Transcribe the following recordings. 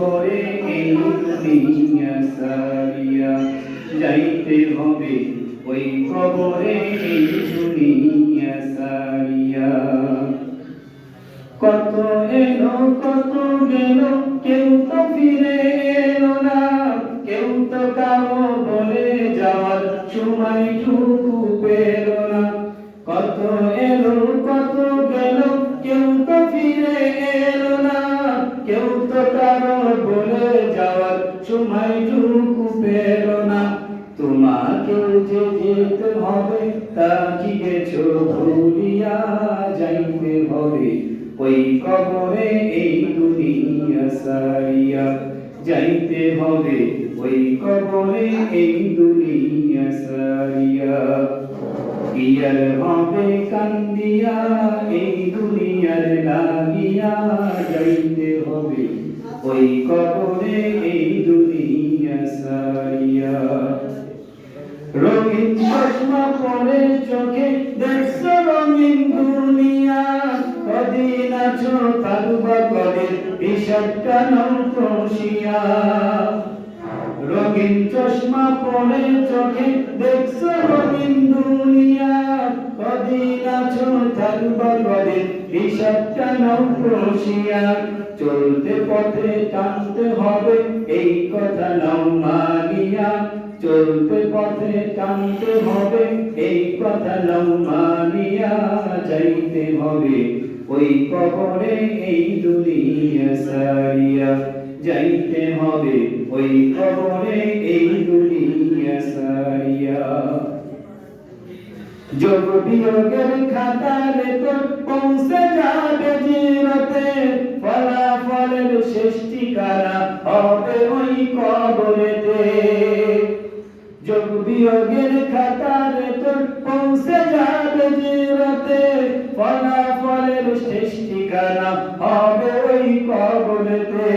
কবরে এই দুনিয়া সারিয়া যাইতে হবে ওই কবরে এই দুনিয়া সারিয়া কত এলো কত গেল কেউ তো ফিরে এলো না কেউ তো কারও বলে যাওয়ার সময় টুকু পেল না কত এলো, কত যাওয়ার সময় টুকু পেল না। তোমাকেও যে যেতে হবে, তা কি গেছো ভুলিয়া যাইতে হবে? ওই কবরে এই দুনিয়া সারিয়া যাইতে হবে। ওই কবরে এই দুনিয়া সারিয়া ইয়ার হবে কান্দিয়া, এই দুনিয়ার লাগিয়া যাইতে হবে। ওই কবরে পরে চোখে দেখছ রঙিন দুনিয়া। কদিন আছো তালুবা করে হিসাবটা নাও রঙিন চশমা পরে চোখে দেখছ রঙিন দুনিয়া। কদিন আছো তালুবা করে হিসাবটা নাও চলতে পথে টানতে হবে এই কথা নাও মানিয়া। চলতে পথে টানতে হবে এই কথা নাও মানিয়া যাইতে হবে। ওই কবরে এই দুনিয়া সারিয়া যাইতে হবে। ওই কবরে এই দুনিয়া সারিয়া। যোগ বিয়োগের খাতালে তোর পৌঁছে যাবে জিরতে। ফলাফলের শেষ ঠিকানা হবে ওই কবরেতে। যোগ বিয়োগের খাতালে ঠিকানা হবে ওই কবরেতে।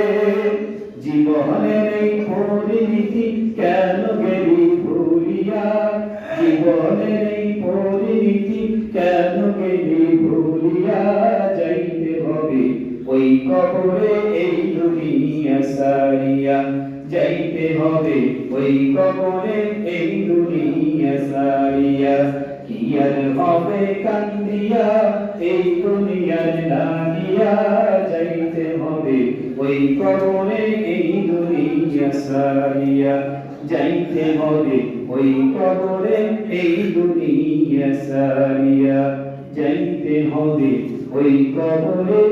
জীবনের এই পরিণতি কেন গেলি ভুলিয়া? জীবনের এই পরিণতি কেন গেলি ভুলিয়া? যাইতে হবে ওই কবরে এই দুনিয়া সারিয়া। যাইতে হবে ওই কবরে এই দুনিয়া আর হবে কান্দিয়া, এই দুনিয়ার নামিয়া যাইতে হবে। ওই কবরে এই দুনিয়া সারিয়া যাইতে হবে। ওই কবরে এই দুনিয়া সারিয়া যাইতে হবে। ওই কবরে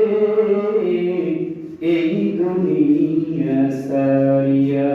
এই দুনিয়া সারিয়া